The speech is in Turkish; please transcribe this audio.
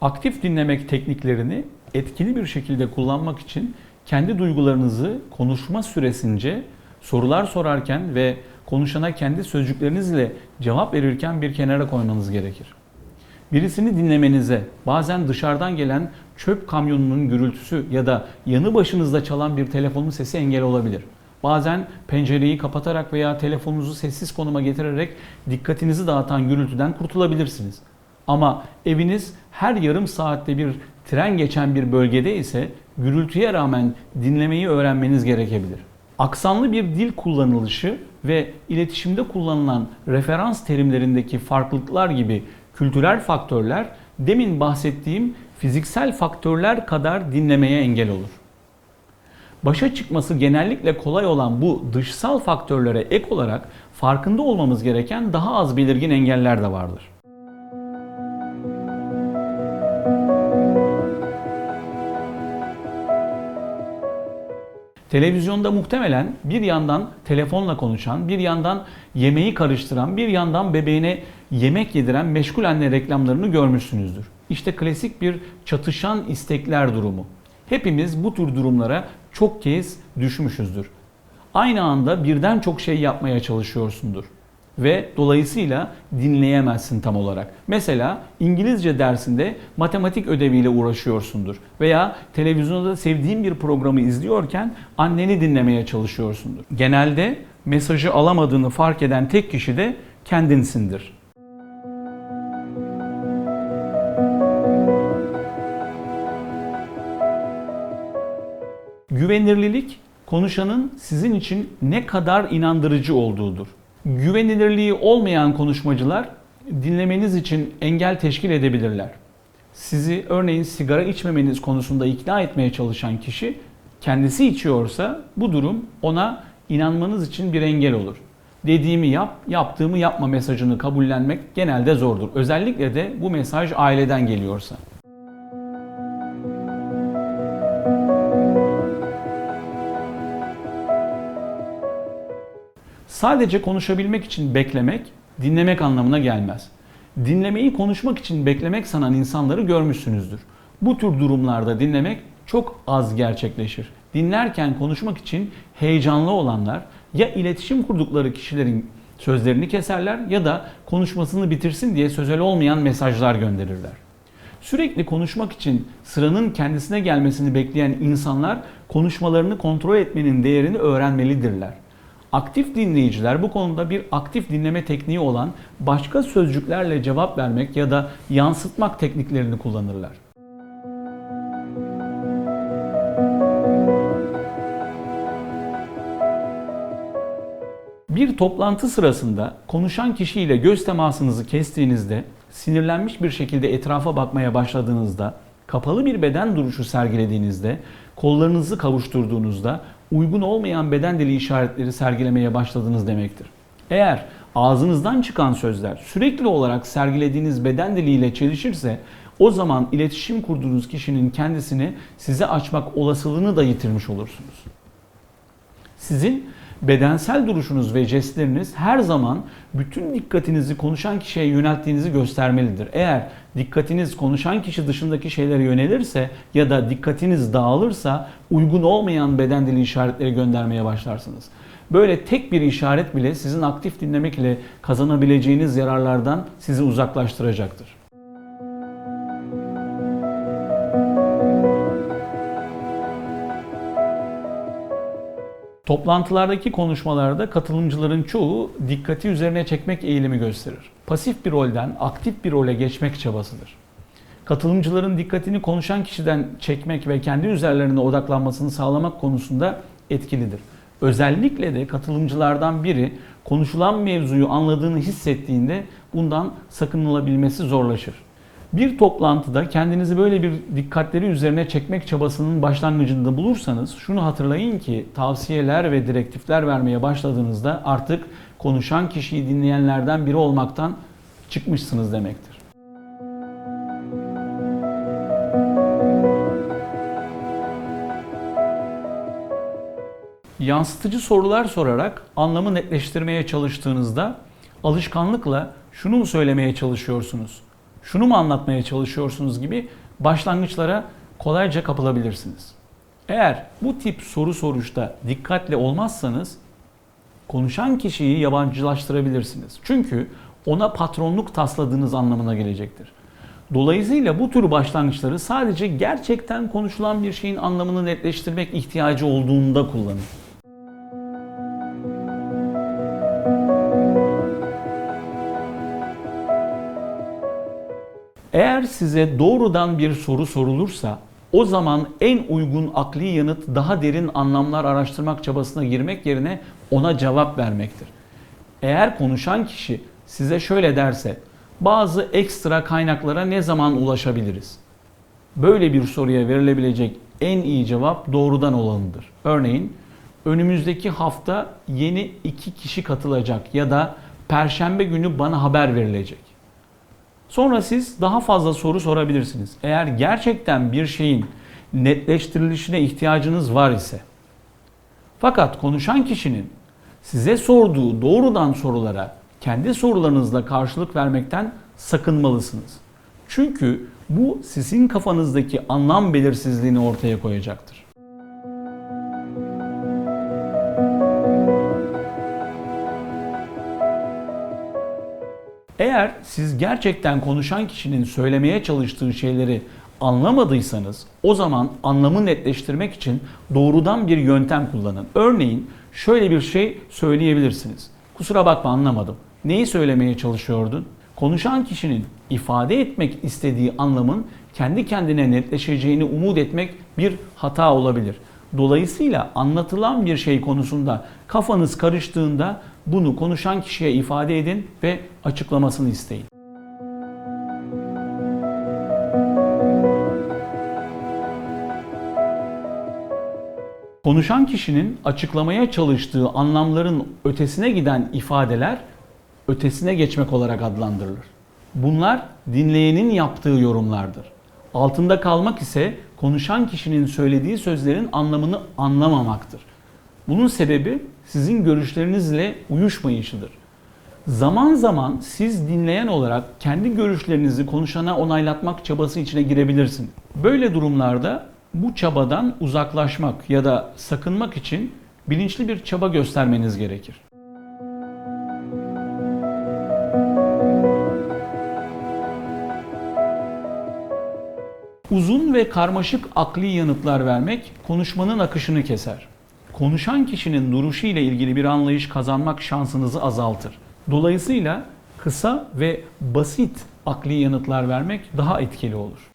Aktif dinlemek tekniklerini etkili bir şekilde kullanmak için kendi duygularınızı konuşma süresince sorular sorarken ve konuşana kendi sözcüklerinizle cevap verirken bir kenara koymanız gerekir. Birisini dinlemenize, bazen dışarıdan gelen çöp kamyonunun gürültüsü ya da yanı başınızda çalan bir telefonun sesi engel olabilir. Bazen pencereyi kapatarak veya telefonunuzu sessiz konuma getirerek dikkatinizi dağıtan gürültüden kurtulabilirsiniz. Ama eviniz her yarım saatte bir tren geçen bir bölgede ise gürültüye rağmen dinlemeyi öğrenmeniz gerekebilir. Aksanlı bir dil kullanılışı ve iletişimde kullanılan referans terimlerindeki farklılıklar gibi kültürel faktörler demin bahsettiğim fiziksel faktörler kadar dinlemeye engel olur. Başa çıkması genellikle kolay olan bu dışsal faktörlere ek olarak farkında olmamız gereken daha az belirgin engeller de vardır. Televizyonda muhtemelen bir yandan telefonla konuşan, bir yandan yemeği karıştıran, bir yandan bebeğine yemek yediren meşgul anne reklamlarını görmüşsünüzdür. İşte klasik bir çatışan istekler durumu. Hepimiz bu tür durumlara çok kez düşmüşüzdür. Aynı anda birden çok şey yapmaya çalışıyorsundur ve dolayısıyla dinleyemezsin tam olarak. Mesela İngilizce dersinde matematik ödeviyle uğraşıyorsundur veya televizyonda sevdiğin bir programı izliyorken anneni dinlemeye çalışıyorsundur. Genelde mesajı alamadığını fark eden tek kişi de kendinsindir. Güvenirlilik konuşanın sizin için ne kadar inandırıcı olduğudur. Güvenilirliği olmayan konuşmacılar dinlemeniz için engel teşkil edebilirler. Sizi örneğin sigara içmemeniz konusunda ikna etmeye çalışan kişi kendisi içiyorsa bu durum ona inanmanız için bir engel olur. Dediğimi yap, yaptığımı yapma mesajını kabullenmek genelde zordur. Özellikle de bu mesaj aileden geliyorsa. Sadece konuşabilmek için beklemek, dinlemek anlamına gelmez. Dinlemeyi konuşmak için beklemek sanan insanları görmüşsünüzdür. Bu tür durumlarda dinlemek çok az gerçekleşir. Dinlerken konuşmak için heyecanlı olanlar ya iletişim kurdukları kişilerin sözlerini keserler ya da konuşmasını bitirsin diye sözel olmayan mesajlar gönderirler. Sürekli konuşmak için sıranın kendisine gelmesini bekleyen insanlar konuşmalarını kontrol etmenin değerini öğrenmelidirler. Aktif dinleyiciler bu konuda bir aktif dinleme tekniği olan başka sözcüklerle cevap vermek ya da yansıtmak tekniklerini kullanırlar. Bir toplantı sırasında konuşan kişiyle göz temasınızı kestiğinizde, sinirlenmiş bir şekilde etrafa bakmaya başladığınızda, kapalı bir beden duruşu sergilediğinizde, kollarınızı kavuşturduğunuzda uygun olmayan beden dili işaretleri sergilemeye başladınız demektir. Eğer ağzınızdan çıkan sözler sürekli olarak sergilediğiniz beden diliyle çelişirse o zaman iletişim kurduğunuz kişinin kendisini size açmak olasılığını da yitirmiş olursunuz. Sizin bedensel duruşunuz ve jestleriniz her zaman bütün dikkatinizi konuşan kişiye yönelttiğinizi göstermelidir. Eğer dikkatiniz konuşan kişi dışındaki şeylere yönelirse ya da dikkatiniz dağılırsa uygun olmayan beden dili işaretleri göndermeye başlarsınız. Böyle tek bir işaret bile sizin aktif dinlemek ile kazanabileceğiniz yararlardan sizi uzaklaştıracaktır. Toplantılardaki konuşmalarda katılımcıların çoğu dikkati üzerine çekmek eğilimi gösterir. Pasif bir rolden aktif bir role geçmek çabasıdır. Katılımcıların dikkatini konuşan kişiden çekmek ve kendi üzerlerine odaklanmasını sağlamak konusunda etkilidir. Özellikle de katılımcılardan biri konuşulan mevzuyu anladığını hissettiğinde bundan sakınılabilmesi zorlaşır. Bir toplantıda kendinizi böyle bir dikkatleri üzerine çekmek çabasının başlangıcında bulursanız şunu hatırlayın ki tavsiyeler ve direktifler vermeye başladığınızda artık konuşan kişiyi dinleyenlerden biri olmaktan çıkmışsınız demektir. Yansıtıcı sorular sorarak anlamı netleştirmeye çalıştığınızda alışkanlıkla şunu mu söylemeye çalışıyorsunuz? Şunu mu anlatmaya çalışıyorsunuz gibi başlangıçlara kolayca kapılabilirsiniz. Eğer bu tip soru soruşta dikkatli olmazsanız konuşan kişiyi yabancılaştırabilirsiniz. Çünkü ona patronluk tasladığınız anlamına gelecektir. Dolayısıyla bu tür başlangıçları sadece gerçekten konuşulan bir şeyin anlamını netleştirmek ihtiyacı olduğunda kullanın. Size doğrudan bir soru sorulursa o zaman en uygun akli yanıt daha derin anlamlar araştırmak çabasına girmek yerine ona cevap vermektir. Eğer konuşan kişi size şöyle derse, bazı ekstra kaynaklara ne zaman ulaşabiliriz? Böyle bir soruya verilebilecek en iyi cevap doğrudan olanıdır. Örneğin önümüzdeki hafta yeni iki kişi katılacak ya da perşembe günü bana haber verilecek. Sonra siz daha fazla soru sorabilirsiniz. Eğer gerçekten bir şeyin netleştirilişine ihtiyacınız var ise. Fakat konuşan kişinin size sorduğu doğrudan sorulara kendi sorularınızla karşılık vermekten sakınmalısınız. Çünkü bu sizin kafanızdaki anlam belirsizliğini ortaya koyacaktır. Eğer siz gerçekten konuşan kişinin söylemeye çalıştığı şeyleri anlamadıysanız o zaman anlamı netleştirmek için doğrudan bir yöntem kullanın. Örneğin şöyle bir şey söyleyebilirsiniz. Kusura bakma anlamadım. Neyi söylemeye çalışıyordun? Konuşan kişinin ifade etmek istediği anlamın kendi kendine netleşeceğini umut etmek bir hata olabilir. Dolayısıyla anlatılan bir şey konusunda kafanız karıştığında bunu konuşan kişiye ifade edin ve açıklamasını isteyin. Konuşan kişinin açıklamaya çalıştığı anlamların ötesine giden ifadeler ötesine geçmek olarak adlandırılır. Bunlar dinleyenin yaptığı yorumlardır. Altında kalmak ise konuşan kişinin söylediği sözlerin anlamını anlamamaktır. Bunun sebebi sizin görüşlerinizle uyuşmayışıdır. Zaman zaman siz dinleyen olarak kendi görüşlerinizi konuşana onaylatmak çabası içine girebilirsiniz. Böyle durumlarda bu çabadan uzaklaşmak ya da sakınmak için bilinçli bir çaba göstermeniz gerekir. Uzun ve karmaşık akli yanıtlar vermek konuşmanın akışını keser. Konuşan kişinin duruşu ile ilgili bir anlayış kazanmak şansınızı azaltır. Dolayısıyla kısa ve basit akli yanıtlar vermek daha etkili olur.